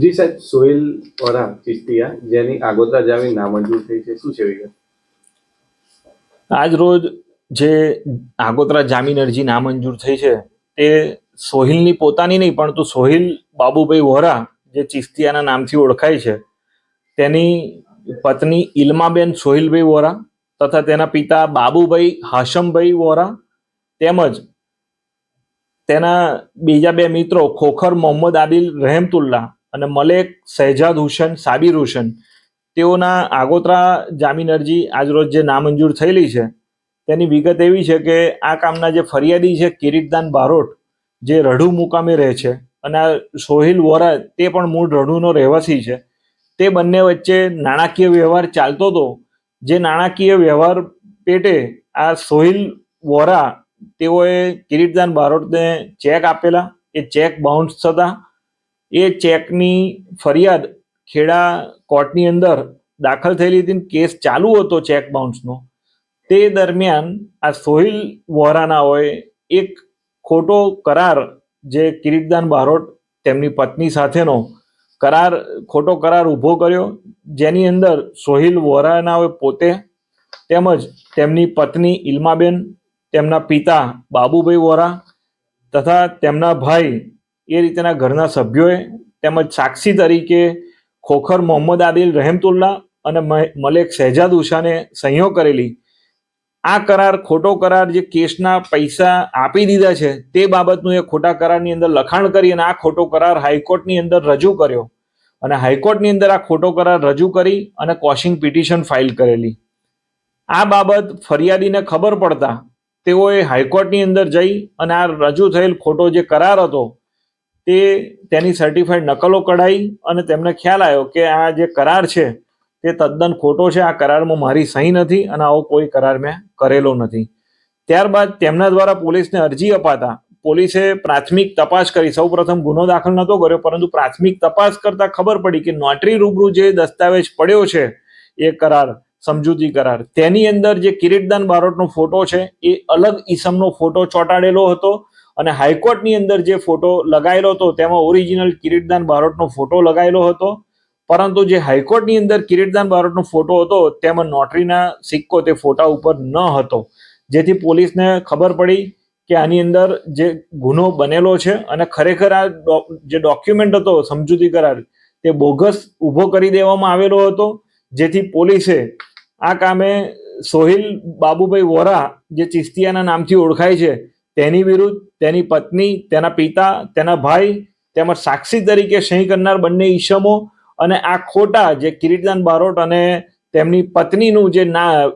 જી સાહેબ, સોહેલ વરા ચિસ્તિયા જેની આગોતરા જામીન નામંજૂર થઈ છે. શું છે વિગત? આજ રોજ જે આગોતરા જામીન અરજી નામંજૂર થઈ છે, તે સોહિલની પોતાની નહીં, પરંતુ સોહિલ બાબુભાઈ વોરા, જે ચિસ્તિયાના નામથી ઓળખાય છે, તેની પત્ની ઇલ્માબેન સોહિલભાઈ વોરા તથા તેના પિતા બાબુભાઈ હાશમભાઈ વોરા તેમજ તેના બીજા બે મિત્રો ખોખર મોહમ્મદ આદિલ રહેમતુલ્લા અને મલેક, શહેજાદ હુસેન, સાબિર હુસેન, તેઓના આગોતરા જામીન અરજી આજરોજ જે નામંજૂર થયેલી છે, તેની વિગત એવી છે કે આ કામના જે ફરિયાદી છે કિરીટદાન બારોટ, જે રઢુ મુકામે રહે છે અને આ સોહિલ વોરા તે પણ મૂળ રઢુનો રહેવાસી છે, તે બંને વચ્ચે નાણાકીય વ્યવહાર ચાલતો હતો, જે નાણાકીય વ્યવહાર પેટે આ સોહિલ વોરા તેઓએ કિરીટદાન બારોટને ચેક આપેલા, એ ચેક બાઉન્સ થતા એ ચેકની ફરિયાદ ખેડા કોર્ટની અંદર દાખલ થયેલી હતી કેસ ચાલુ હતો ચેક બાઉન્સનો, તે દરમિયાન આ સોહિલ વોરાનાઓએ એક ખોટો કરાર જે કિરીટદાન બારોટ તેમની પત્ની સાથેનો કરાર, ખોટો કરાર ઊભો કર્યો, જેની અંદર સોહિલ વોરાનાઓએ પોતે તેમજ તેમની પત્ની ઇલ્માબેન, તેમના પિતા બાબુભાઈ વોરા તથા તેમના ભાઈ એ રીતેના ઘરના સભ્યોએ તેમજ સાક્ષી તરીકે ખોખર મોહમ્મદ આદિલ રહેમતુલ્લા અને મલેક શહેજાદ ઉષાને સહીઓ કરેલી. આ કરાર, ખોટો કરાર જે કેસના પૈસા આપી દીધા છે, તે બાબતનું એ ખોટા કરારની અંદર લખાણ કરી અને આ ખોટો કરાર હાઈકોર્ટની અંદર રજૂ કર્યો. અને હાઈકોર્ટની અંદર આ ખોટો કરાર રજૂ કરી અને કોશિંગ પિટિશન ફાઇલ કરેલી. આ બાબત ફરિયાદીને ખબર પડતા તેઓએ હાઈકોર્ટની અંદર જઈ અને આ રજૂ થયેલ ખોટો જે કરાર હતો તે તેની સર્ટિફાઈડ નકલો કઢાઈ અને તેમને ખ્યાલ આવ્યો કે આ જે કરાર છે, તે તદ્દન ખોટો છે. આ કરારમાં મારી સહી નથી અને આવો કોઈ કરાર મેં કરેલો નથી. ત્યારબાદ તેમના દ્વારા પોલીસને અરજી અપાતા. પોલીસે પ્રાથમિક તપાસ કરી. સૌપ્રથમ ગુનો દાખલ નહોતો કર્યો, પરંતુ પ્રાથમિક તપાસ કરતા ખબર પડી કે નોટરી રૂબરૂ જે દસ્તાવેજ પડ્યો છે, એ કરાર, સમજૂતી કરાર. તેની અંદર જે કિરીટદાન બારોટનો ફોટો છે, એ અલગ ઈસમનો ફોટો ચોંટાડેલો હતો. અને હાઈકોર્ટની અંદર જે ફોટો લગાવેલો હતો, તેમાં ઓરિજિનલ કિરીટદાન બારોટનો ફોટો લગાવેલો હતો. પરંતુ જે હાઈકોર્ટની અંદર કિરીટદાન બારોટનો ફોટો હતો, તેમાં નોટરીના સિક્કો તે ફોટા ઉપર ન હતો. જેથી પોલીસને ખબર પડી કે આની અંદર જે ગુનો બનેલો છે અને ખરેખર આ જે ડોક્યુમેન્ટ હતો, સમજૂતી કરાર, તે બોગસ ઊભો કરી દેવામાં આવેલો હતો. જેથી પોલીસે આ કામે સોહિલ બાબુભાઈ વોરા, જે ચિસ્તિયાના નામથી ઓળખાય છે તેની વિરુદ્ધ, તેની પત્ની, તેના પિતા, તેના ભાઈ, તેમજ સાક્ષી તરીકે સહી કરનાર બંને ઈસમો અને આ ખોટા જે કિરીટદાન બારોટ અને તેમની પત્નીનું જે ના,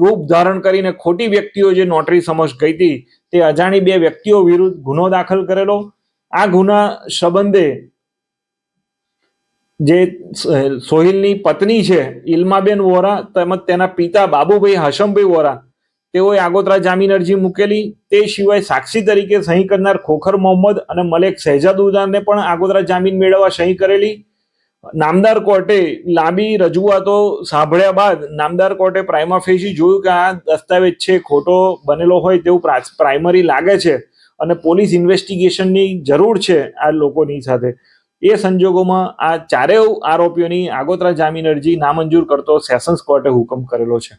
રૂપ ધારણ કરીને ખોટી વ્યક્તિઓ જે નોટરી સમક્ષ ગઈ હતી, તે અજાણી બે વ્યક્તિઓ વિરુદ્ધ ગુનો દાખલ કરેલો. આ ગુના સંબંધે જે સોહિલની પત્ની છે ઇલ્માબેન વોરા તેમજ તેના પિતા બાબુભાઈ હસમભાઈ વોરા તેઓએ આગોતરા જામીન અરજી મૂકેલી. તે સિવાય સાક્ષી તરીકે સહી કરનાર ખોખર મોહમ્મદ અને મલેક શહેજાદ ઉદાને પણ આગોતરા જામીન મેળવવા સહી કરેલી. નામદાર કોર્ટે લાંબી રજૂઆતો સાંભળ્યા બાદ નામદાર કોર્ટે પ્રાઇમા ફેસી જોયું કે આ દસ્તાવેજ છે, ખોટો બનેલો હોય તેવું પ્રાઇમરી લાગે છે અને પોલીસ ઇન્વેસ્ટિગેશનની જરૂર છે આ લોકોની સાથે. એ સંજોગોમાં આ ચારેય આરોપીઓની આગોતરા જામીન અરજી નામંજૂર કરતો સેશન્સ કોર્ટે હુકમ કરેલો છે.